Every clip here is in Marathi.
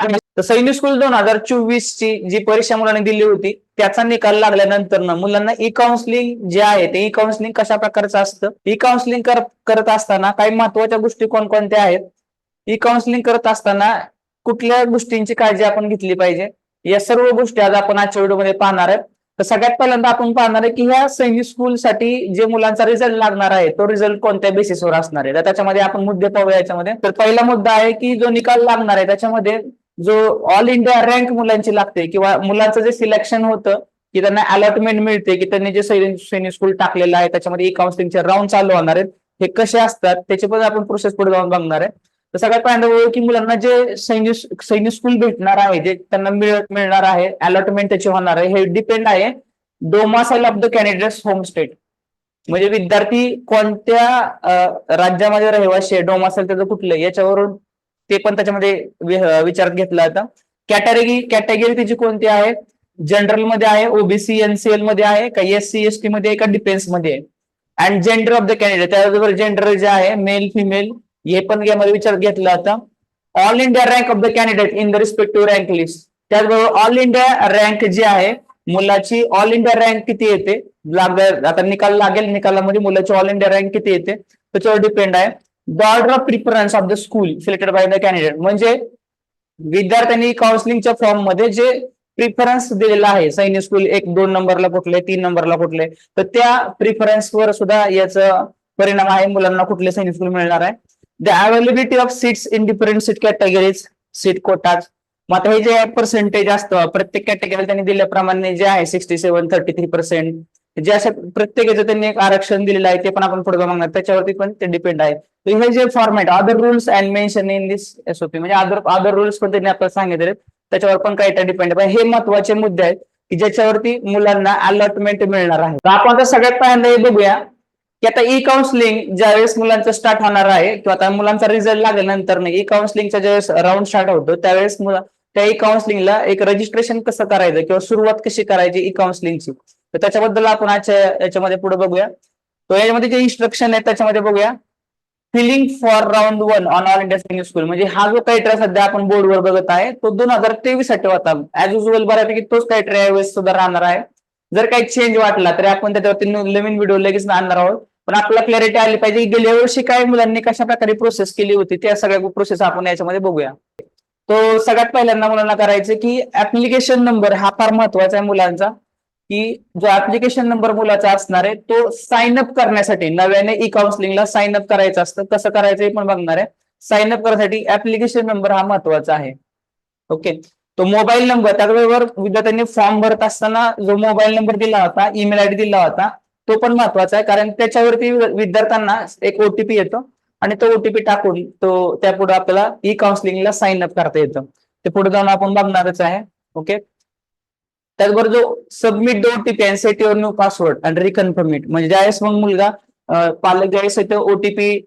तर सैनिक स्कूल दोन हजार चोवीस ची जी परीक्षा मुलांनी दिली होती त्याचा निकाल लागल्यानंतर ना मुलांना ई काउन्सिलिंग जे आहे ते ई काउन्सिलिंग कशा प्रकारचं असतं? ई काउन्सिलिंग करत असताना काही महत्त्वाच्या गोष्टी कोणकोणत्या आहेत? ई काउन्सिलिंग करत असताना कुठल्या गोष्टींची काळजी आपण घेतली पाहिजे? या सर्व गोष्टी आज आपण आजच्या व्हिडिओमध्ये पाहणार आहेत. तर सगळ्यात पहिल्यांदा आपण पाहणार आहे की ह्या सैनिक स्कूल साठी जे मुलांचा रिझल्ट लागणार आहे तो रिझल्ट कोणत्या बेसिसवर असणार आहे? तर त्याच्यामध्ये आपण मुद्दे पाहूया याच्यामध्ये. तर पहिला मुद्दा आहे की जो निकाल लागणार आहे त्याच्यामध्ये जो ऑल इंडिया रँक मुलांची लागते किंवा मुलांचं जे सिलेक्शन होतं की त्यांना अलॉटमेंट मिळते की त्यांनी जे सैनिक स्कूल टाकलेलं आहे त्याच्यामध्ये ई काउन्सिलिंगचे राऊंड चालू होणार आहेत हे कसे असतात त्याची पण आपण प्रोसेस पुढे जाऊन बघणार आहे. तर सगळ्यात पहिल्यांदा की मुलांना जे सैनिक सैनिक स्कूल भेटणार आहे जे त्यांना मिळणार आहे अलॉटमेंट त्याची होणार आहे हे डिपेंड आहे domicile of the candidates home state म्हणजे विद्यार्थी कोणत्या राज्यामध्ये रहिवासी आहे डोमासाईल त्याचं कुठलं याच्यावरून ते पण त्याच्यामध्ये विचारात घेतलं जातं. कॅटेगरी कॅटेगरी त्याची कोणती आहे? जनरलमध्ये आहे ओबीसी एनसीएलमध्ये आहे का एस सी एस टी मध्ये आहे का डिफेन्समध्ये आहे? And gender of the candidate त्याचबरोबर जेंडर जे आहे मेल फिमेल हे पण यामध्ये विचारात घेतलं जातं. All India rank of the candidate in the respective rank list त्याचबरोबर ऑल इंडिया रँक जी आहे मुलाची ऑल इंडिया रँक किती येते? लाग आता निकाल लागेल निकालामध्ये मुलाची ऑल इंडिया रँक किती येते? त्याच्यावर डिपेंड आहे. The order of preference of the school selected by the candidate म्हणजे विद्यार्थ्यांनी काउन्सिलिंगच्या फॉर्ममध्ये जे प्रिफरन्स दिलेला आहे सैनिक स्कूल एक दोन नंबरला कुठले तीन नंबरला कुठले तर त्या प्रिफरन्सवर सुद्धा याचा परिणाम आहे. मुलांना कुठले सैनिक स्कूल मिळणार आहे. The availability of seats in different seat categories seat quotas मग आता हे जे पर्सेंटेज असतं प्रत्येक कॅटेगरी त्यांनी दिल्याप्रमाणे जे आहे sixty seven thirty three percent जे अशा प्रत्येकाचं त्यांनी एक आरक्षण दिलेलं आहे ते पण आपण पुढे बघणार. त्याच्यावरती पण ते डिपेंड आहे. तर हे जे format other rules and mention in this SOP म्हणजे अदर अदर रुल्स पण त्यांनी आपल्याला सांगितले त्याच्यावर पण काही डिपेंड आहे. हे महत्त्वाचे मुद्दे आहेत की ज्याच्यावरती मुलांना अलॉटमेंट मिळणार आहे. तर आपण आता सगळ्यात पहिल्यांदा हे बघूया की आता ई काउन्सिलिंग ज्यावेळेस मुलांचं स्टार्ट होणार आहे किंवा आता मुलांचा रिझल्ट लागल्यानंतर ई काउन्सिलिंगचा ज्यावेळेस राऊंड स्टार्ट होतो त्यावेळेस मुला- त्या ई काउन्सिलिंगला एक रजिस्ट्रेशन कसं करायचं किंवा सुरुवात कशी करायची ई काउन्सिलिंगची तर त्याच्याबद्दल आपण आजच्या याच्यामध्ये पुढे बघूया. तो याच्यामध्ये जे इन्स्ट्रक्शन आहे त्याच्यामध्ये बघूया. Filling for round one on all India singing school म्हणजे हा जो क्रायटेरिया सध्या आपण बोर्डवर बघत आहे तो दोन हजार तेवीससाठी होता. ऍज युजल बऱ्यापैकी तोच क्रायटेरिया यावेळेस सुद्धा राहणार आहे. जर काही चेंज वाटला तरी आपण त्याच्यावरती नवीन व्हिडिओ लगेच आणणार आहोत. पण आपल्याला क्लॅरिटी आली पाहिजे की गेल्या वर्षी काय मुलांनी कशा प्रकारे प्रोसेस केली होती त्या सगळ्या प्रोसेस आपण याच्यामध्ये बघूया. तो सगळ्यात पहिल्यांदा मुलांना करायचं की ऍप्लिकेशन नंबर हा फार महत्त्वाचा आहे मुलांचा. की जो ऍप्लिकेशन नंबर मुलाचा असणार आहे तो साइन अप करण्यासाठी नव्याने ई काउन्सिलिंगला साइन अप करायचं असतं. कसं करायचं हे पण बघणार आहे. साइन अप करण्यासाठी ऍप्लिकेशन नंबर हा महत्त्वाचा आहे. ओके तो मोबाईल नंबर त्याचबरोबर विद्यार्थ्यांनी फॉर्म भरत असताना जो मोबाईल नंबर दिला होता ईमेल आयडी दिला होता तो पण महत्त्वाचा आहे. कारण त्याच्यावरती विद्यार्थ्यांना एक ओटीपी येतो आणि तो ओटीपी टाकून तो त्यापुढे आपल्याला ई काउन्सिलिंगला साइन अप करता येतं. ते पुढे जाऊन आपण बघणारच आहे. ओके त्याचबरोबर जो submit the OTP and set your new password and reconfirm it म्हणजे ज्यावेळेस मग मुलगा पालक ज्यावेळेस इथे ओटीपी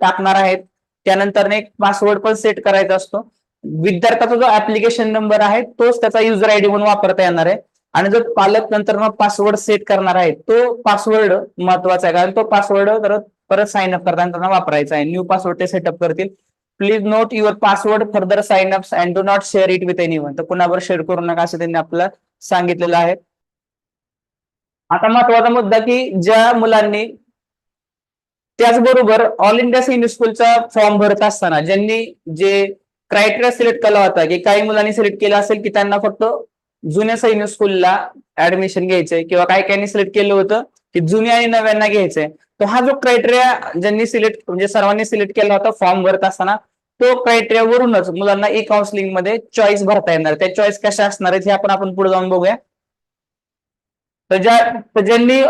टाकणार आहेत त्यानंतर एक पासवर्ड पण सेट करायचा असतो. विद्यार्थ्याचा जो ऍप्लिकेशन नंबर आहे तोच त्याचा युजर आयडी म्हणून वापरता येणार आहे. आणि जर पालक नंतर मग पासवर्ड सेट करणार आहे तो पासवर्ड महत्त्वाचा आहे. कारण तो पासवर्ड परत परत साइन अप करताना त्यांना वापरायचा आहे. न्यू पासवर्ड ते सेटअप करतील. Please note your password further sign up and do not share it with anyone तर कुणावर शेअर करू नका असं त्यांनी आपल्याला सांगितलेलं आहे. आता महत्त्वाचा मुद्दा की ज्या मुलांनी त्याचबरोबर ऑल इंडिया सिनियर स्कूलचा फॉर्म भरत असताना ज्यांनी जे क्रायटेरिया सिलेक्ट केला होता की काही मुलांनी सिलेक्ट केला असेल की त्यांना फक्त जुन्या सैनिक स्कूलला ऍडमिशन घ्यायचंय किंवा काही काही सिलेक्ट केलं होतं की जुन्या आणि नव्यांना घ्यायचंय. तर हा जो क्रायटेरिया ज्यांनी सिलेक्ट म्हणजे सर्वांनी सिलेक्ट केला होता फॉर्म भरत असताना तो क्रायटेरियावरूनच मुलांना e ई काउन्सिलिंगमध्ये चॉईस भरता येणार. त्या चॉईस कशा असणार आहेत हे आपण आपण पुढे जाऊन बघूया. तर ज्या ज्यांनी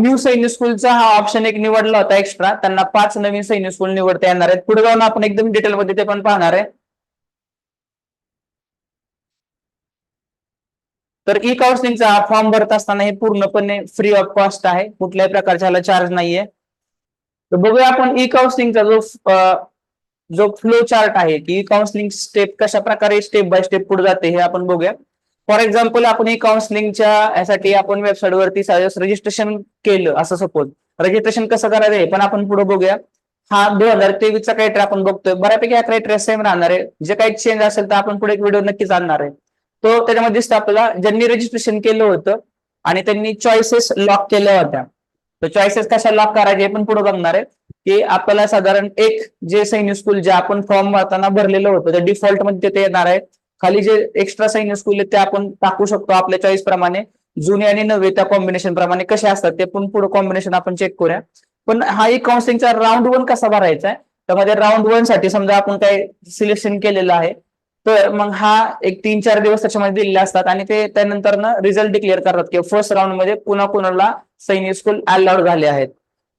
न्यू सैनिक स्कूलचा हा ऑप्शन एक निवडला होता एक्स्ट्रा त्यांना पाच नवीन सैनिक स्कूल निवडता येणार आहेत. पुढे जाऊन आपण एकदम डिटेलमध्ये ते पण पाहणार आहे. तर e ई काउन्सिलिंगचा हा फॉर्म भरत असताना हे पूर्णपणे फ्री ऑफ कॉस्ट आहे. कुठल्याही प्रकारच्या चार्ज नाहीये. तर बघूया आपण e ई काउन्सिलिंगचा जो जो फ्लो चार्ट आहे की काउन्सिलिंग स्टेप कशा प्रकारे स्टेप बाय स्टेप पुढे जाते हे आपण बघूया. फॉर एक्झाम्पल आपण ही काउन्सिलिंगच्या यासाठी आपण वेबसाईटवरती रजिस्ट्रेशन केलं असं सपोज रजिस्ट्रेशन कसं करायचं हे पण आपण पुढे बघूया. हा दोन हजार तेवीसचा क्रायटेरिया आपण बघतोय. बऱ्यापैकी हा क्रायटेरिया सेम राहणार आहे. जे काही चेंज असेल तर आपण पुढे एक व्हिडिओ नक्कीच आणणार आहे. तो त्याच्यामध्ये दिसतं आपल्याला. ज्यांनी रजिस्ट्रेशन केलं होतं आणि त्यांनी चॉईसेस लॉक केल्या होत्या. तर चॉईसेस कशा लॉक करायचे हे पण पुढे बघणार आहे. की आपल्याला साधारण एक जे सैनिक स्कूल जे आपण फॉर्म भरताना भरलेलं होतं ते डिफॉल्टमध्ये ते येणार आहे. खाली जे एक्स्ट्रा सैनिक स्कूल आहेत ते आपण टाकू शकतो आपल्या चॉईस प्रमाणे. जुने आणि नवे त्या कॉम्बिनेशन प्रमाणे कसे असतात ते पण पुढे कॉम्बिनेशन आपण चेक करूया. पण हा एक काउन्सिलिंगचा राऊंड वन कसा भरायचा आहे? त्यामध्ये राऊंड वनसाठी समजा आपण काही सिलेक्शन केलेलं आहे तर मग हा एक तीन चार दिवस त्याच्यामध्ये दिलेले असतात आणि ते त्यानंतर रिझल्ट डिक्लेअर करतात की फर्स्ट राऊंडमध्ये पुन्हा कुणाला सैनिक स्कूल अलाउड झाले आहेत.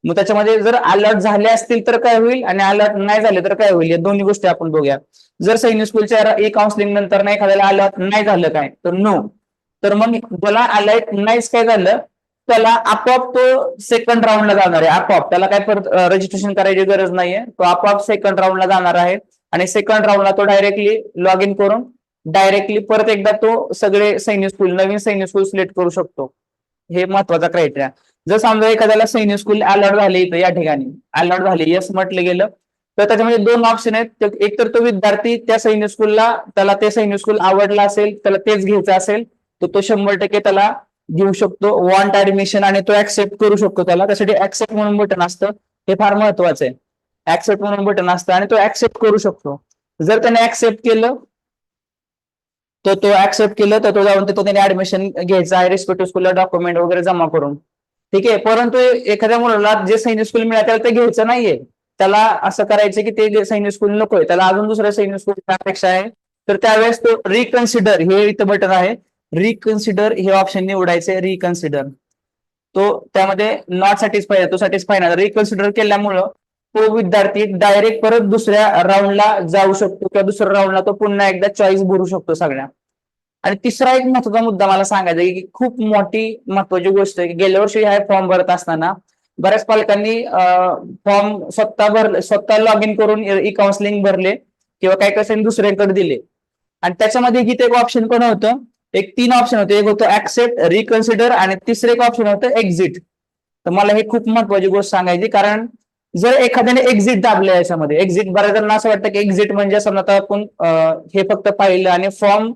मग त्याच्यामध्ये जर अलॉट झाले असतील तर काय होईल? आणि अलॉट नाही झाले तर काय होईल? या दोन्ही गोष्टी आपण बघूया. जर सैनिक स्कूलच्या ई काउन्सिलिंग नंतर नाही एखाद्याला अलॉट नाही झालं काय? तर नो तर मग ज्याला अलॉट नाहीच काय झालं त्याला आपोआप तो सेकंड राऊंडला जाणार आहे. आपोआप. त्याला काय परत रजिस्ट्रेशन करायची गरज नाहीये. तो आपोआप सेकंड राऊंडला जाणार आहे. आणि सेकंड राऊंडला तो डायरेक्टली लॉग इन करून डायरेक्टली परत एकदा तो सगळे सैनिक स्कूल नवीन सैनिक स्कूल सिलेक्ट करू शकतो. हे महत्त्वाचा क्रायटेरिया जर समजा एखाद्याला सैनिक स्कूल अलॉट झाले इथं या ठिकाणी अलॉट झाले यस म्हटलं गेलं तर त्याच्यामध्ये दोन ऑप्शन आहेत. एक तर तो विद्यार्थी त्या सैनिक स्कूलला त्याला ते सैनिक स्कूल आवडला असेल त्याला तेच घ्यायचं असेल तर तो शंभर टक्के त्याला घेऊ शकतो. वॉन्ट ऍडमिशन आणि तो ऍक्सेप्ट करू शकतो त्याला. त्यासाठी ऍक्सेप्ट म्हणून बटन असतं. हे फार महत्वाचं आहे. ऍक्सेप्ट म्हणून बटन असतं आणि तो ऍक्सेप्ट करू शकतो. जर त्याने ऍक्सेप्ट केलं तर तो ऍक्सेप्ट केलं तर तो जाऊन तिथं त्याने ऍडमिशन घ्यायचं आहे. रिस्पेक्टिव्ह स्कूलला डॉक्युमेंट वगैरे जमा करून. ठीक आहे परंतु एखाद्या मुलाला जे सैनिक स्कूल मिळालं त्याला ते घ्यायचं नाहीये. त्याला असं करायचं की ते सैनिक स्कूल नकोय त्याला अजून दुसऱ्या सैनिक स्कूल अपेक्षा आहे. तर त्यावेळेस तो रिकन्सिडर हे इथं बटन आहे. रिकन्सिडर हे ऑप्शन निवडायचे रिकन्सिडर तो त्यामध्ये नॉट सॅटिस्फाय तो सॅटिस्फाय नाही. रिकन्सिडर केल्यामुळं तो विद्यार्थी डायरेक्ट परत दुसऱ्या राऊंडला जाऊ शकतो किंवा दुसऱ्या राऊंडला तो पुन्हा एकदा चॉईस भरू शकतो सगळ्या. आणि तिसरा एक महत्त्वाचा मुद्दा मला सांगायचा की खूप मोठी महत्वाची गोष्ट आहे की गेल्या वर्षी हा फॉर्म भरत असताना बऱ्याच पालकांनी फॉर्म स्वतः भरले स्वतः लॉग इन करून ई काउन्सिलिंग e भरले किंवा काही कसं दुसऱ्याकडे दिले. आणि त्याच्यामध्ये गीत एक ऑप्शन पण होतं. एक तीन ऑप्शन होते. एक होतं ऍक्सेप्ट रिकन्सिडर आणि तिसरं एक ऑप्शन होतं एक्झिट तर मला हे खूप महत्वाची गोष्ट सांगायची कारण जर एखाद्याने एक्झिट दाबलं याच्यामध्ये एक्झिट बऱ्याच जणांना असं वाटतं की एक्झिट म्हणजे समजा आपण हे फक्त पाहिलं आणि फॉर्म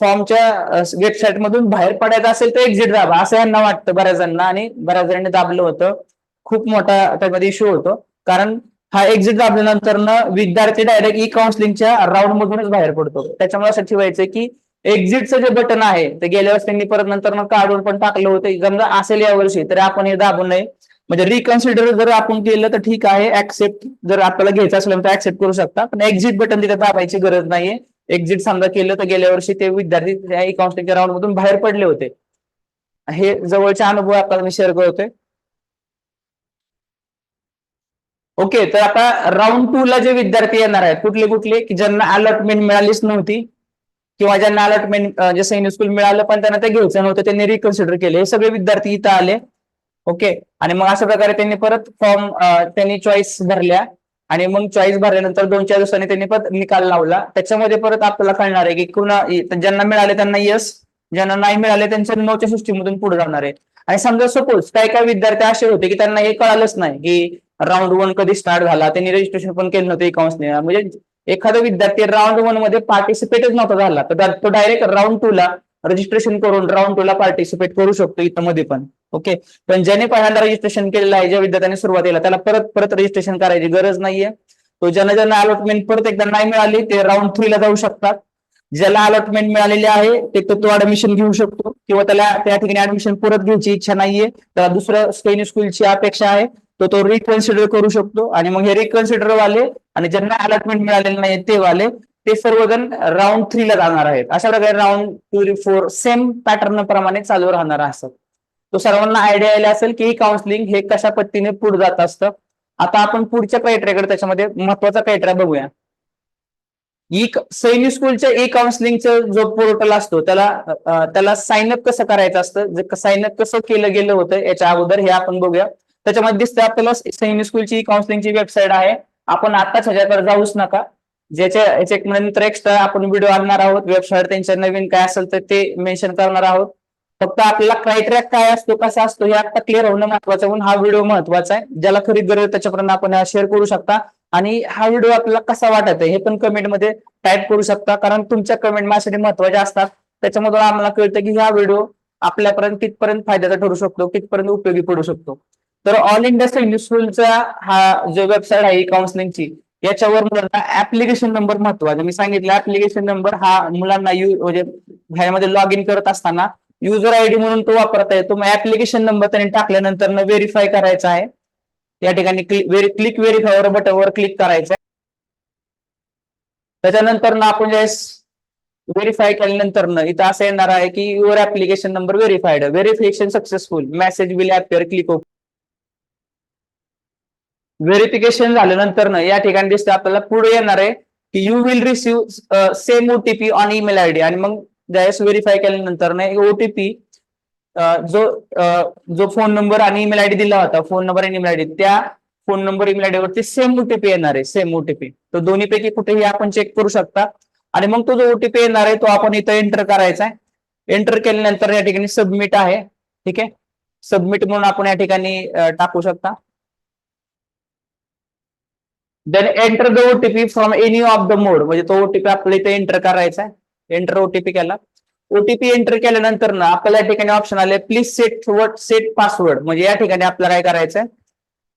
फॉर्मच्या वेबसाईट मधून बाहेर पडायचं असेल तर एक्झिट दाबा असं यांना वाटतं बऱ्याच जणांना आणि बऱ्याच जणांनी दाबलं होतं. खूप मोठा त्यामध्ये इश्यू होतो. कारण हा एक्झिट दाबल्यानंतर विद्यार्थी डायरेक्ट ई काउन्सिलिंगच्या राऊंड मधूनच बाहेर पडतो. त्याच्यामुळे असं ठेवायचं की एक्झिटचं जे बटन आहे ते गेल्या वर्षी त्यांनी परत नंतर काढून पण टाकलं होतं. समजा असेल यावर्षी तर आपण हे दाबू नये. म्हणजे रिकन्सिडर जर आपण केलं तर ठीक आहे. ऍक्सेप्ट जर आपल्याला घ्यायचं असेल तर ऍक्सेप्ट करू शकता. पण एक्झिट बटन तिथे दाबायची गरज नाहीये. एक्झिट समजा केलं तर गेल्या वर्षी ते विद्यार्थी त्या काउन्सिलिंगच्या राऊंड मधून बाहेर पडले होते. हे जवळचे अनुभव आपल्याला मी शेअर करतोय. ओके तर आता राऊंड टू ला जे विद्यार्थी येणार आहेत कुठले कुठले? की ज्यांना अलॉटमेंट मिळालीच नव्हती किंवा ज्यांना अलॉटमेंट जे सैनिक स्कूल मिळालं पण त्यांना ते घ्यायचं नव्हतं त्यांनी रिकन्सिडर केले. हे सगळे विद्यार्थी इथं आले. ओके आणि मग अशा प्रकारे त्यांनी परत फॉर्म त्यांनी चॉईस धरल्या आणि मग चॉईस भरल्यानंतर दोन चार दिवसांनी त्यांनी परत निकाल लावला. त्याच्यामध्ये परत आपल्याला कळणार आहे की कुणा ज्यांना मिळाले त्यांना यस ज्यांना नाही मिळाले त्यांच्या नोच्या सिस्टीममधून पुढे जाणार आहे. आणि समजा सपोज काही काही विद्यार्थी असे होते की त्यांना हे कळालंच नाही की राऊंड वन कधी स्टार्ट झाला. त्यांनी रजिस्ट्रेशन पण केलं नव्हतं अकाउंट्सने म्हणजे एखादा विद्यार्थी राऊंड वनमध्ये पार्टिसिपेटच नव्हता झाला. तर तो डायरेक्ट राऊंड टू ला रजिस्ट्रेशन करून राऊंड टू ला पार्टिसिपेट करू शकतो इथं मध्ये पण. ओके पण ज्याने पहिल्यांदा रजिस्ट्रेशन केलेलं आहे ज्या विद्यार्थ्याने सुरुवातीला त्याला परत परत रजिस्ट्रेशन करायची गरज नाहीये. तो ज्यांना ज्यांना अलॉटमेंट परत एकदा नाही मिळाली ते राऊंड थ्रीला जाऊ शकतात. ज्याला अलॉटमेंट मिळालेली आहे ते तो ऍडमिशन घेऊ शकतो. किंवा त्याला त्या ठिकाणी ऍडमिशन परत घ्यायची इच्छा नाहीये. त्याला दुसऱ्या सैनिक स्कूलची अपेक्षा आहे. तो तो रिकन्सिडर करू शकतो. आणि मग हे रिकन्सिडर वाले आणि ज्यांना अलॉटमेंट मिळालेले नाही ते वाले ते सर्वजण राऊंड थ्रीला जाणार आहेत. अशा प्रकारे round two four same pattern प्रमाणे चालू राहणार असत तो सर्वांना आयडिया आला असेल की काउन्सिलिंग हे कशा पद्धतीने पुढे जात असतं. आता आपण पुढच्या क्रायटेरियाकडे त्याच्यामध्ये महत्त्वाचा क्रायटेरिया बघूया. ई सैनिक स्कूलच्या ई काउन्सिलिंगचं जो पोर्टल असतो त्याला त्याला साइन अप कसं करायचं असतं? साइन अप कसं केलं गेलं होतं याच्या अगोदर हे आपण बघूया. त्याच्यामध्ये दिसतं आपल्याला सैनिक स्कूलची काउन्सिलिंगची वेबसाईट आहे. आपण आताच ह्याच्याकडे जाऊच नका. ज्याच्या याच्या नंतर एक्स्ट्रा आपण व्हिडिओ आणणार आहोत वेबसाईट त्यांच्या नवीन काय असेल तर ते मेन्शन करणार आहोत. फक्त आपल्याला क्रायटेरिया काय असतो कसा असतो हे आता क्लिअर होणं महत्वाचं म्हणून हा व्हिडिओ महत्त्वाचा आहे. ज्याला खरी गरज त्याच्यापर्यंत आपण शेअर करू शकता. आणि हा व्हिडिओ आपल्याला कसा वाटत आहे हे पण कमेंटमध्ये टाईप करू शकता. कारण तुमच्या कमेंट माझ्यासाठी महत्त्वाच्या असतात. त्याच्यामधून आम्हाला कळतं की हा व्हिडिओ आपल्यापर्यंत कितपर्यंत फायद्याचा ठरू शकतो कितपर्यंत उपयोगी पडू शकतो. तर ऑल इंडिया सैनिक हा जो वेबसाईट आहे काउन्सिलिंगची याच्यावर मुलांना ऍप्लिकेशन नंबर महत्त्वाचा. मी सांगितलं ऍप्लिकेशन नंबर हा मुलांना यू म्हणजे ह्यामध्ये लॉग इन करत असताना युजर आयडी म्हणून तो वापरता येतो. मग ऍप्लिकेशन नंबर त्यांनी टाकल्यानंतर व्हेरीफाय करायचा आहे. या ठिकाणी क्लिक व्हेरीफायवर बटनवर क्लिक करायचं. आहे त्याच्यानंतर ना आपण ज्यावेळेस व्हेरीफाय केल्यानंतर ना इथं असं येणार आहे की your application number verified verification successful message will appear click verification झाल्यानंतर ना या ठिकाणी दिसतं आपल्याला पुढे येणार आहे की you will receive same OTP on email ID आणि मग ज्यावेळेस व्हेरीफाय केल्यानंतर ना ओटीपी uh, जो uh, जो फोन नंबर आणि ईमेल आयडी दिला होता फोन नंबर आणि ईमेल आयडी त्या फोन नंबर ईमेल आयडी वरती सेम ओटीपी येणार आहे सेम ओटीपी तो दोन्हीपैकी कुठेही आपण चेक करू शकता. आणि मग तो जो ओटीपी येणार आहे तो आपण इथं एंटर करायचा आहे. एंटर केल्यानंतर या ठिकाणी सबमिट आहे. ठीक आहे? सबमिट म्हणून आपण या ठिकाणी uh, टाकू शकता. Then enter the OTP from any of the mode म्हणजे तो ओटीपी आपल्याला इथे एंटर करायचा आहे. एंटर ओटीपी केला. ओटीपी एंटर केल्यानंतर ना आपल्याला या ठिकाणी ऑप्शन आले प्लीज सेट सेट पासवर्ड म्हणजे या ठिकाणी आपल्याला काय करायचं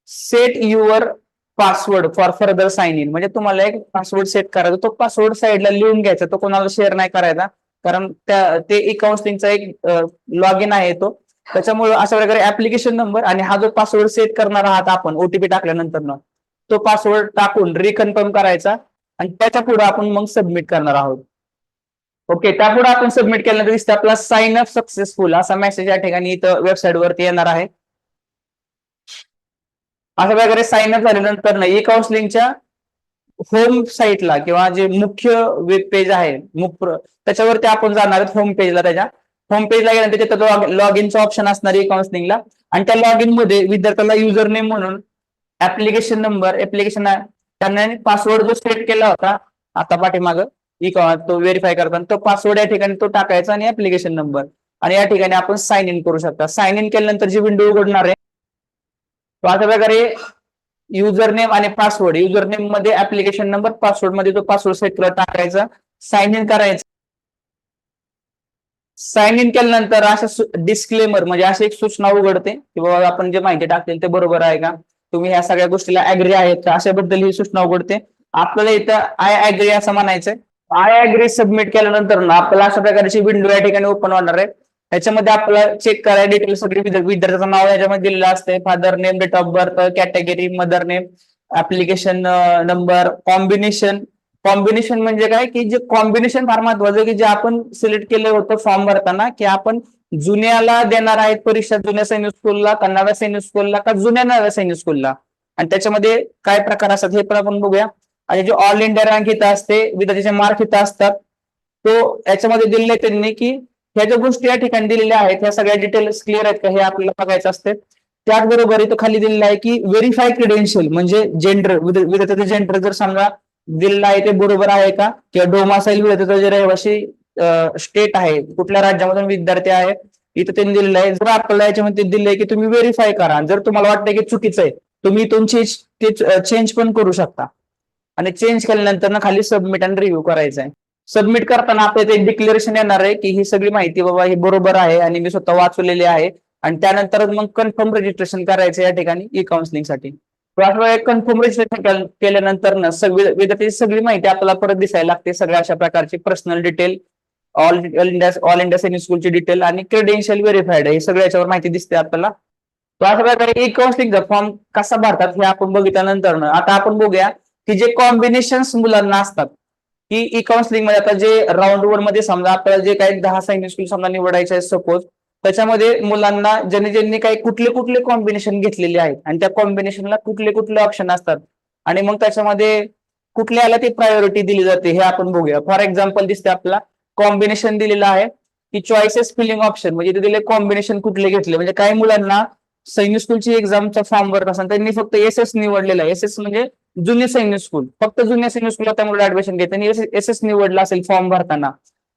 set your password for further sign in म्हणजे तुम्हाला एक पासवर्ड सेट करायचा. तो पासवर्ड साईडला लिहून घ्यायचा. तो कोणाला शेअर नाही करायचा. कारण त्या ते e ई काउन्सिलिंगचा एक लॉग इन आहे तो. त्याच्यामुळे अशा प्रकारे ऍप्लिकेशन नंबर आणि हा जो पासवर्ड सेट करणार आहात आपण ओटीपी टाकल्यानंतर ना तो पासवर्ड टाकून रिकन्फर्म करायचा आणि त्याच्या पुढे आपण मग सबमिट करणार आहोत. ओके त्यापुढे आपण सबमिट केल्यानंतर दिसतं आपला साइन अप सक्सेसफुल असा मेसेज या ठिकाणी इथं वेबसाईट वरती येणार आहे. अशा प्रकारे साइन अप झाल्यानंतर ई काउन्सिलिंगच्या होम साईटला किंवा जे मुख्य वेब पेज आहे मुख्य त्याच्यावरती आपण जाणार आहोत होम पेजला त्याच्या. होम पेजला गेल्यानंतर तिथं लॉग इनचं ऑप्शन असणार e ई काउन्सिलिंगला आणि त्या लॉग इनमध्ये विद्यार्थ्याला युजर नेम म्हणून ऍप्लिकेशन नंबर ऍप्लिकेशन त्यांना पासवर्ड जो सेट केला होता आता पाठीमाग ई तो व्हेरीफाय करताना तो पासवर्ड या ठिकाणी तो टाकायचा आणि ऍप्लिकेशन नंबर आणि या ठिकाणी आपण साइन इन करू शकता. साइन इन केल्यानंतर जी विंडो उघडणार आहे तो अशा प्रकारे युजर नेम आणि पासवर्ड युजर नेममध्ये ऍप्लिकेशन नंबर पासवर्डमध्ये तो पासवर्ड सेट केला टाकायचा साइन इन करायचं. साइन इन केल्यानंतर अशा डिस्क्लेमर म्हणजे अशी एक सूचना उघडते की बाबा आपण जे माहिती टाकतील ते बरोबर आहे का? तुम्ही ह्या सगळ्या गोष्टीला अॅग्री आहेत का? अशाबद्दल ही सूचना उघडते. आपल्याला इथं आय अॅग्री असं म्हणायचंय. आय अॅग्री सबमिट केल्यानंतर ना आपल्याला अशा प्रकारची विंडो या ठिकाणी ओपन होणार आहे. याच्यामध्ये आपल्याला चेक करायला डिटेल सगळी विद्यार्थ्याचं नाव याच्यामध्ये दिलेलं असते father name date of birth category mother name application number combination combination म्हणजे काय? की जे कॉम्बिनेशन फार महत्वाचं की जे आपण सिलेक्ट केलं होतं फॉर्म भरताना की आपण जुन्याला देणार आहेत परीक्षा जुन्या सैनिक स्कूलला का नव्या सैनिक स्कूलला का जुन्या नव्या सैनिक स्कूलला आणि त्याच्यामध्ये काय प्रकार असतात हे पण आपण बघूया. आणि जे ऑल इंडिया रँक इथं असते विद्यार्थ्याचे मार्क इथं असतात तो याच्यामध्ये दिलेले त्यांनी की ह्या ज्या गोष्टी या ठिकाणी दिलेल्या आहेत ह्या सगळ्या डिटेल्स क्लिअर आहेत का हे आपल्याला बघायचं असते. त्याचबरोबर इथं खाली दिलेलं आहे की व्हेरीफाय क्रिडेन्शियल म्हणजे जेंडर विद्यार्थ्याचं जेंडर जर समजा दिलेलं आहे ते बरोबर आहे का? किंवा डोमासाईल विद्यार्थ्याचा जे रहिवासी स्टेट आहे. कुठल्या राज्यामधून विद्यार्थी आहे इथं त्यांनी दिलेलं आहे. जर आपल्याला याच्यामध्ये दिलंय की तुम्ही व्हेरीफाय करा. जर तुम्हाला वाटतं की चुकीचं आहे तुम्ही तुमची ते चेंज पण करू शकता. आणि चेंज केल्यानंतर ना खाली सबमिट आणि रिव्ह्यू करायचं आहे. सबमिट करताना आपल्याला एक डिक्लेरेशन येणार आहे की ही सगळी माहिती बाबा ही बरोबर आहे आणि मी स्वतः वाचवलेली आहे. आणि त्यानंतर मग कन्फर्म रजिस्ट्रेशन करायचं या ठिकाणी ई काउन्सिलिंगसाठी कन्फर्म रजिस्ट्रेशन केल्यानंतर ना सगळी विद्यार्थ्याची सगळी माहिती आपल्याला परत दिसायला लागते. सगळ्या अशा प्रकारची personal detail all all India all India Sainik स्कूलची detail आणि क्रेडेन्शियल व्हेरीफाईड हे सगळं याच्यावर माहिती दिसते आपल्याला. अशा प्रकारे ई काउन्सिलिंगचा फॉर्म कसा भरतात हे आपण बघितल्यानंतर आता आपण बघूया की जे कॉम्बिनेशन मुलांना असतात की e ई काउन्सिलिंगमध्ये आता जे राऊंड वनमध्ये समजा आपल्याला जे काही दहा सैनिक स्कूल समजा निवडायचे आहे सपोज त्याच्यामध्ये मुलांना ज्यांनी ज्यांनी काही कुठले कुठले कॉम्बिनेशन घेतलेले आहेत आणि त्या कॉम्बिनेशनला कुठले कुठले ऑप्शन असतात. आणि मग त्याच्यामध्ये कुठल्याला ती प्रायोरिटी दिली जाते हे आपण बघूया. फॉर एक्झाम्पल दिसते आपल्याला कॉम्बिनेशन दिलेलं आहे. की चॉईसेस फिलिंग ऑप्शन म्हणजे ते दिले कॉम्बिनेशन कुठले घेतले? म्हणजे काही मुलांना सैनिक स्कूलची एक्झामचा फॉर्म भरत असताना त्यांनी फक्त एस एस निवडलेला आहे. एस एस म्हणजे जुने सैन्य स्कूल फक्त जुन्या सैनिक स्कूलला त्यामुळे ऍडमिशन घेत आणि एस एस निवडला असेल फॉर्म भरताना.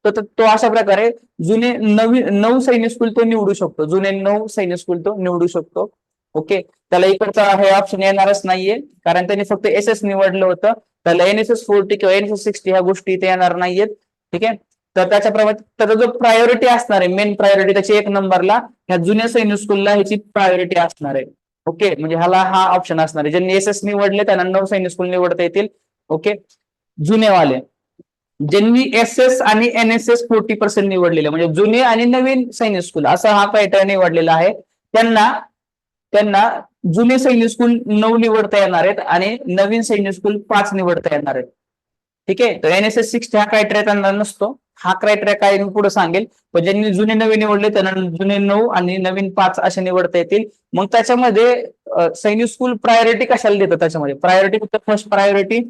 तर तो- अशा प्रकारे जुने नवीन नऊ सैनिक स्कूल तो निवडू शकतो. जुने नऊ सैनिक स्कूल तो निवडू शकतो. ओके? त्याला इकडचा हे ऑप्शन येणारच नाहीये. कारण त्यांनी फक्त एस एस निवडलं होतं. त्याला एनएसएस फोर्टी किंवा एनएसएस सिक्स्टी ह्या गोष्टी इथे येणार नाहीयेत. ठीक आहे? तर त्याच्याप्रमाणे त्याचा जो प्रायोरिटी असणार आहे मेन प्रायोरिटी त्याची एक नंबरला ह्या जुन्या सैनिक स्कूलला ह्याची प्रायोरिटी असणार आहे. ओके म्हणजे ह्याला हा ऑप्शन असणार आहे. ज्यांनी एस एस निवडले त्यांना नऊ सैनिक स्कूल निवडता येतील. ओके जुनेवाले. ज्यांनी एस एस आणि N S S forty percent निवडलेले म्हणजे जुने आणि नवीन सैनिक स्कूल असा हा पॅटर्न निवडलेला आहे. त्यांना त्यांना जुने सैन्य स्कूल नऊ निवडता येणार आहेत आणि नवीन सैन्य स्कूल पाच निवडता येणार आहेत. ठीक आहे? तर एन एस एस सिक्स हा क्रायटेरिया त्यांना नसतो. हा क्रायटेरिया काय मी पुढे सांगेल. पण ज्यांनी जुने नवे निवडले त्यांना जुने नऊ आणि नवीन पाच असे निवडता येतील. मग त्याच्यामध्ये सैनिक स्कूल प्रायोरिटी कशाला देतं त्याच्यामध्ये? प्रायोरिटी फक्त फर्स्ट प्रायोरिटी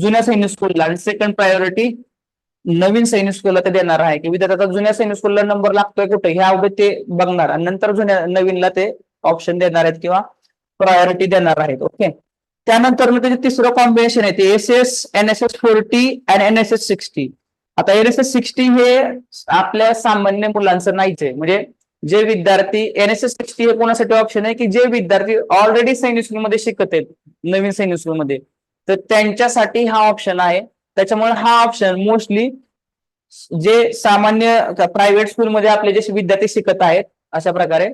जुन्या सैनिक स्कूलला आणि सेकंड प्रायोरिटी नवीन सैनिक स्कूलला ते देणार आहे. की विद्यार्थ्याचा जुन्या सैनिक स्कूलला नंबर लागतोय कुठे? ह्या अवघत ते बघणार आणि नंतर जुन्या नवीनला ते ऑप्शन देणार आहेत किंवा प्रायोरिटी देणार आहेत. ओके त्यानंतर मग त्याचे तिसरं कॉम्बिनेशन आहे ते S S N S S forty and N S S sixty आता एन एस एस सिक्स्टी हे आपल्या सामान्य मुलांचं नाहीच आहे. म्हणजे जे विद्यार्थी एन एस एस सिक्स्टी हे कोणासाठी ऑप्शन आहे? की जे विद्यार्थी ऑलरेडी सैनिक स्कूलमध्ये शिकत आहेत नवीन सैनिक स्कूलमध्ये तर त्यांच्यासाठी हा ऑप्शन आहे. त्याच्यामुळे हा ऑप्शन मोस्टली जे सामान्य प्रायव्हेट स्कूलमध्ये आपले जे विद्यार्थी शिकत आहेत अशा प्रकारे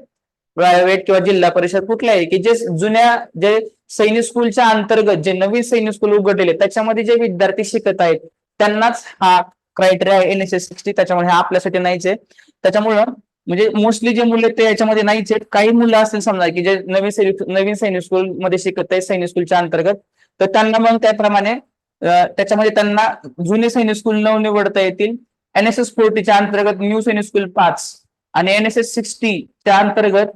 प्रायव्हेट किंवा जिल्हा परिषद कुठल्याही की जे जुन्या जे सैनिक स्कूलच्या अंतर्गत जे नवीन सैनिक स्कूल उघडलेले त्याच्यामध्ये जे विद्यार्थी शिकत आहेत त्यांनाच हा क्रायटेरिया आहे एन एस एस सिक्स्टी त्याच्यामुळे आपल्यासाठी नाहीच आहे. त्याच्यामुळं म्हणजे मोस्टली जे मुलं ते याच्यामध्ये नाहीच आहेत. काही मुलं असतील समजा की जे नवीन नवीन सैनिक स्कूल मध्ये शिकत आहेत सैनिक स्कूलच्या अंतर्गत तर त्यांना मग त्याप्रमाणे त्याच्यामध्ये त्यांना जुने सैनिक स्कूल नऊ निवडता येतील. एन एस एस फोर्टीच्या अंतर्गत न्यू सैनिक स्कूल पाच आणि एन एस एस सिक्स्टी त्या अंतर्गत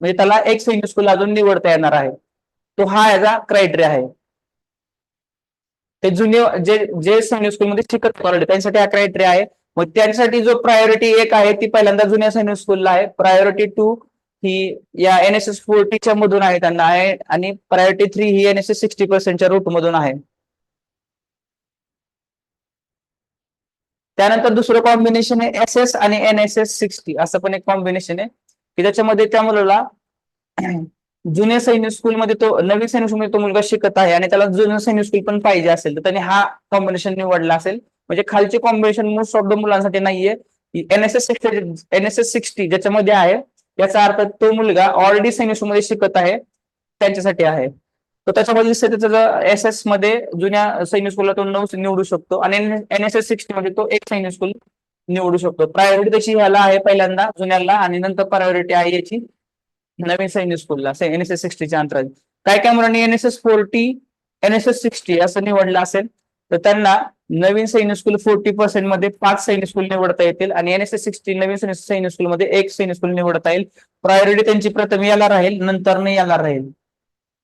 म्हणजे त्याला एक सैनिक स्कूल अजून निवडता येणार आहे. तो हा याचा क्रायटेरिया आहे. ते जुने जे जे सैनिक स्कूलमध्ये शिकत कॉलेज त्यांच्यासाठी हा क्रायटेरिया आहे. मग त्यांच्यासाठी जो प्रायोरिटी एक आहे ती पहिल्यांदा जुन्या सैनिक स्कूलला आहे. प्रायोरिटी टू ही या एन एस एस फोर्टीच्या मधून आहे त्यांना आहे. आणि प्रायोरिटी थ्री ही एन एस एस सिक्स्टी पर्सेंटच्या रूट मधून आहे. त्यानंतर दुसरं कॉम्बिनेशन आहे एस एस आणि एन एस एस सिक्स्टी असं पण एक कॉम्बिनेशन आहे. की त्याच्यामध्ये त्या मुलाला जुन्या सैनिक स्कूलमध्ये तो नवीन सैनिक स्कूलमध्ये तो मुलगा शिकत आहे आणि त्याला जुन्या सैनिक स्कूल पण पाहिजे असेल तर त्याने हा कॉम्बिनेशन निवडला असेल. म्हणजे खालचे कॉम्बिनेशन मोस्ट ऑफ द मुलांसाठी नाहीये. एनएसएस एनएसएस सिक्स्टी ज्याच्यामध्ये आहे याचा अर्थ तो मुलगा ऑलरेडी सैनिक स्कूलमध्ये शिकत आहे त्यांच्यासाठी आहे. तर त्याच्यामध्ये दिसते एस एसमध्ये जुन्या सैनिक स्कूलला तो नऊ निवडू शकतो आणि एन एस एस सिक्स्टी मध्ये तो एक सैनिक स्कूल निवडू शकतो. प्रायोरिटी त्याची ह्याला आहे पहिल्यांदा जुन्याला आणि नंतर प्रायोरिटी आहे याची. नवीन सैनिक स्कूलला एन एस सिक्स्टीच्या अंतर्गत काय काय मुलांनी एनएसएस फोर्टी एनएसएस सिक्स्टी असं निवडलं असेल तर त्यांना नवीन सैनिक स्कूल फोर्टी पर्सेंटमध्ये पाच सैनिक स्कूल निवडता येतील आणि एनएसएस सिक्स्टी नवीन सैनिक स्कूल मध्ये एक सैनिक स्कूल निवडता येईल. प्रायोरिटी त्यांची प्रथम याला राहील नंतर नाही याला राहील.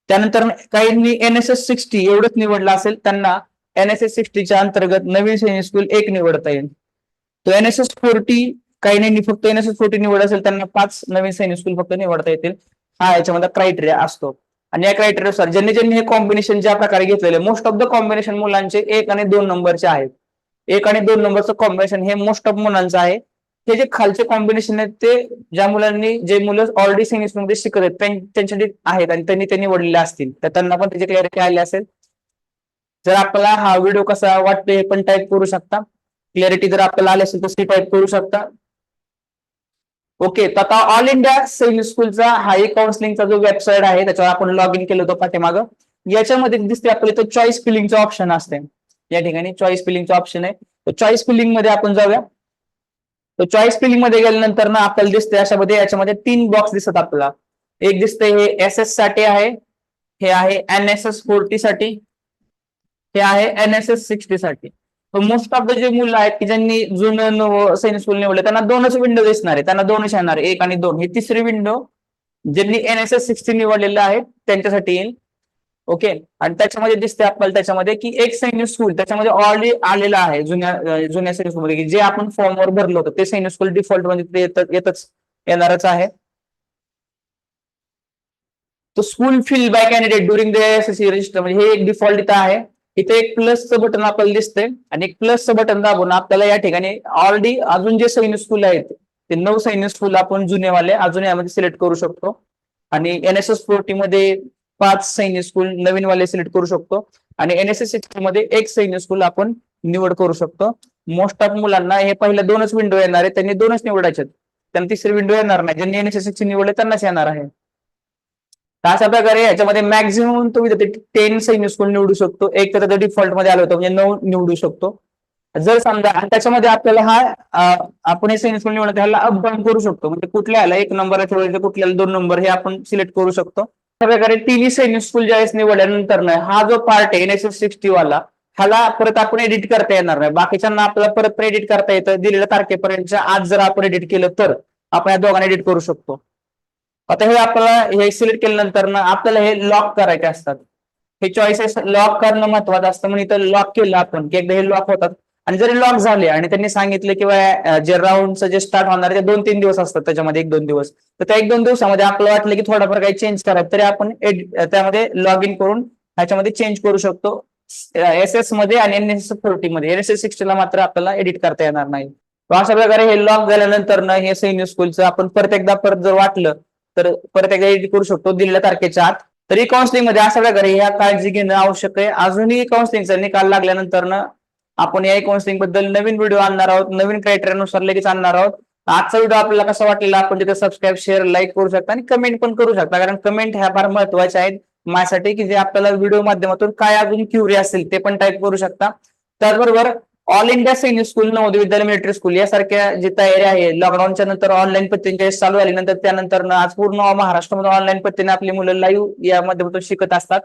त्यानंतर काहींनी एनएसएस सिक्स्टी एवढंच निवडलं असेल त्यांना एनएसएस सिक्स्टीच्या अंतर्गत नवीन सैनिक स्कूल एक निवडता येईल. तो एनएसएस फोर्टी काही नाही फक्त एनएसएस फोर्टी निवड असेल त्यांना पाच नवीन सैनिक स्कूल फक्त निवडता येतील. हा याच्यामध्ये क्रायटेरिया असतो. आणि या क्रायटेरियानुसार ज्यांनी ज्यांनी हे कॉम्बिनेशन ज्या प्रकारे घेतलेले मोस्ट ऑफ द कॉम्बिनेशन मुलांचे एक आणि दोन नंबरचे आहेत. एक आणि दोन नंबरचं कॉम्बिनेशन हे मोस्ट ऑफ मुलांचं आहे. हे जे खालचे कॉम्बिनेशन आहेत ते ज्या मुलांनी जे मुलं ऑलरेडी सैनिकमध्ये शिकत आहेत त्यांच्यासाठी आहेत आणि त्यांनी ते निवडलेले असतील. तर त्यांना पण त्याची क्लॅरिटी आली असेल. जर आपल्याला हा व्हिडिओ कसा वाटतो हे पण टाईप करू शकता. क्लॅरिटी जर आपल्याला आली असेल तर ती टाईप करू शकता. ओके तर आता ऑल इंडिया सेल स्कूलचा हा एक काउन्सिलिंगचा जो वेबसाईट आहे त्याच्यावर आपण लॉग इन केलं होतं पाठीमागं. याच्यामध्ये दिसते आपल्याला तर चॉईस फिलिंगचं ऑप्शन असते या ठिकाणी चॉईस फिलिंगचं ऑप्शन आहे. तर चॉईस फिलिंगमध्ये आपण जाऊया. तर चॉईस फिलिंगमध्ये गेल्यानंतर ना आपल्याला दिसते अशामध्ये याच्यामध्ये तीन बॉक्स दिसत आपल्याला. एक दिसतंय हे एस एससाठी आहे हे आहे एन एस एस फोर्टी साठी हे आहे एन एस एस सिक्स्टी साठी. मोस्ट ऑफ द जे मुलं आहेत की ज्यांनी जुनं नवं सैनिक स्कूल निवडलं त्यांना दोनच विंडो दिसणार आहे त्यांना दोनच येणार एक आणि दोन. ही तिसरी विंडो ज्यांनी एन एस एस सिक्स्टी निवडलेलं आहे त्यांच्यासाठी येईल. ओके आणि त्याच्यामध्ये दिसते आपल्याला त्याच्यामध्ये की एक सैनिक स्कूल त्याच्यामध्ये ऑलरेडी आलेलं आहे जुन्या जुन्या सैनिक स्कूलमध्ये की जे आपण फॉर्मवर भरलं होतं ते सैनिक स्कूल डिफॉल्ट म्हणजे ते येतच येणारच आहे. तो school fill by candidate during the S S C register म्हणजे हे एक डिफॉल्ट इथं आहे. इथे एक प्लसचं बटन आपल्याला दिसतंय आणि एक प्लसचं बटन दाबून आपल्याला या ठिकाणी ऑलरेडी अजून जे सैनिक स्कूल आहेत ते नऊ सैनिक स्कूल आपण जुनेवाले अजून यामध्ये सिलेक्ट करू शकतो. आणि एन एस एस फोर्टी मध्ये पाच सैनिक स्कूल नवीन वाले सिलेक्ट करू शकतो. आणि एनएसएस सिक्स्टी मध्ये एक सैनिक स्कूल आपण निवड करू शकतो. मोस्ट ऑफ मुलांना हे पहिल्या दोनच विंडो येणार आहे त्यांनी दोनच निवडायचे त्यांना तिसरी विंडो येणार नाही. ज्यांनी एनएसएस ची निवडले त्यांनाच येणार आहे. अशा प्रकारे याच्यामध्ये मॅक्झिमम तुम्ही टेन सैनिक स्कूल निवडू शकतो. एक तर डिफॉल्टमध्ये आलं होतं म्हणजे नऊ निवडू शकतो. जर समजा आणि त्याच्यामध्ये आपल्याला हा आपण हे सैनिक स्कूल निवडलं त्याला अपडाऊन करू शकतो. म्हणजे कुठल्या आला एक नंबर ठेवायचं कुठल्याला दोन नंबर हे आपण सिलेक्ट करू शकतो. अशा प्रकारे टीव्ही सैनिक स्कूल ज्यावेळेस निवडल्यानंतर ना हा जो पार्ट आहे एन एस एस सिक्स्टी वाला ह्याला परत आपण एडिट करता येणार नाही. बाकीच्यांना आपल्याला परत पण एडिट करता येतं दिलेल्या तारखेपर्यंतच्या आज जर आपण एडिट केलं तर आपण या दोघांना एडिट करू शकतो. आता हे आपल्याला हे सिलेक्ट केल्यानंतर ना आपल्याला हे लॉक करायचे असतात. हे चॉईसेस लॉक करणं महत्वाचं असतं. म्हणून इथं लॉक केलं आपण की एकदा हे लॉक होतात. आणि जरी लॉक झाले आणि त्यांनी सांगितलं किंवा जे राऊंडचं जे स्टार्ट होणार ते दोन तीन दिवस असतात त्याच्यामध्ये एक दोन दिवस. तर त्या एक दोन दिवसामध्ये आपल्याला वाटलं की थोडाफार काही चेंज करायचं तरी आपण त्यामध्ये लॉग इन करून ह्याच्यामध्ये चेंज करू शकतो. एस एसमध्ये आणि एन एस एस फोर्टी मध्ये. एन एस एस सिक्स्टीला मात्र आपल्याला एडिट करता येणार नाही. अशा प्रकारे हे लॉक झाल्यानंतर ना हे सैन्य स्कूलचं आपण परत एकदा परत जर वाटलं तर परत एकदा एडिट करू शकतो दिलेल्या तारखेच्या आत. तरी काउन्सिलिंगमध्ये अशा प्रकारे ह्या काळजी घेणं आवश्यक आहे. अजूनही काउन्सिलिंगचा निकाल लागल्यानंतर ना आपण या काउन्सिलिंगबद्दल नवीन व्हिडिओ आणणार आहोत नवीन क्रायटेरियानुसार लगेच आणणार आहोत. आजचा व्हिडिओ आपल्याला कसा वाटलेला आपण तिथे सबस्क्राईब शेअर लाईक करू शकता आणि कमेंट पण करू शकता. कारण कमेंट ह्या फार महत्त्वाच्या आहेत. माझ्यासाठी की जे आपल्याला व्हिडिओ माध्यमातून काय अजून क्युरी असेल ते पण टाईप करू शकता. त्याचबरोबर all India Sainik school Navodaya Vidyalaya military school यासारख्या जी तयारी आहे लॉकडाऊनच्या नंतर ऑनलाईन पद्धतीने चालू झाल्यानंतर त्यानंतर आज पूर्ण महाराष्ट्रामध्ये ऑनलाईन पद्धतीने आपली मुलं लाईव्ह या माध्यमातून शिकत असतात.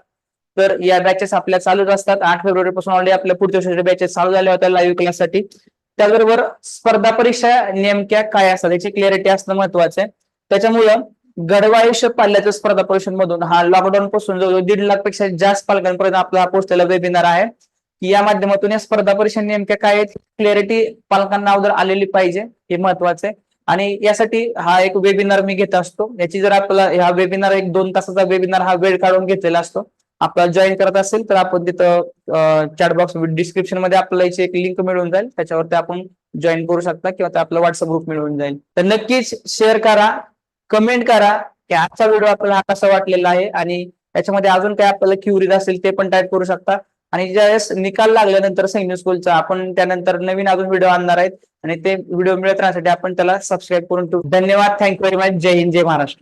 तर या बॅचेस आपल्या चालूच असतात. आठ फेब्रुवारी पासून ऑलरेडी आपल्या पुढच्या वर्षाच्या बॅचेस चालू झाल्या होत्या लाईव्ह क्लाससाठी त्याचबरोबर स्पर्धा परीक्षा नेमक्या काय असतात याची क्लिअरिटी असणं महत्वाचं आहे. त्याच्यामुळं गडवायुष्य पाल्याच्या स्पर्धा परीक्षांमधून हा लॉकडाऊन पासून जवळजवळ दीड लाखपेक्षा जास्त पालकांपर्यंत आपला हा पोहोचलेला वेबिनार आहे. की या माध्यमातून या स्पर्धा परीक्षा नेमक्या काय आहेत क्लिअरिटी पालकांना अगोदर आलेली पाहिजे हे महत्वाचं आहे. आणि यासाठी हा एक वेबिनार मी घेत असतो. याची जर आपला हा वेबिनार एक दोन तासाचा वेबिनार हा वेळ काढून घेतलेला असतो. आपल्याला जॉईन करत असेल तर आपण तिथं चॅट बॉक्स डिस्क्रिप्शनमध्ये आपल्याला याची एक लिंक मिळून जाईल. त्याच्यावरती आपण जॉईन करू शकता किंवा ते आपलं व्हॉट्सअप ग्रुप मिळून जाईल. तर नक्कीच शेअर करा कमेंट करा की आजचा व्हिडिओ आपल्याला हा कसा वाटलेला आहे आणि त्याच्यामध्ये अजून काय आपल्याला क्युरीज असेल ते पण टाईप करू शकता. आणि ज्यावेळेस निकाल लागल्यानंतर सैन्य स्कूलचा आपण त्यानंतर नवीन अजून व्हिडिओ आणणार आहेत. आणि ते व्हिडिओ मिळत राहण्यासाठी आपण त्याला सबस्क्राईब करून ठेवू. धन्यवाद. थँक्यू व्हेरी मच जय हिंद जय महाराष्ट्र.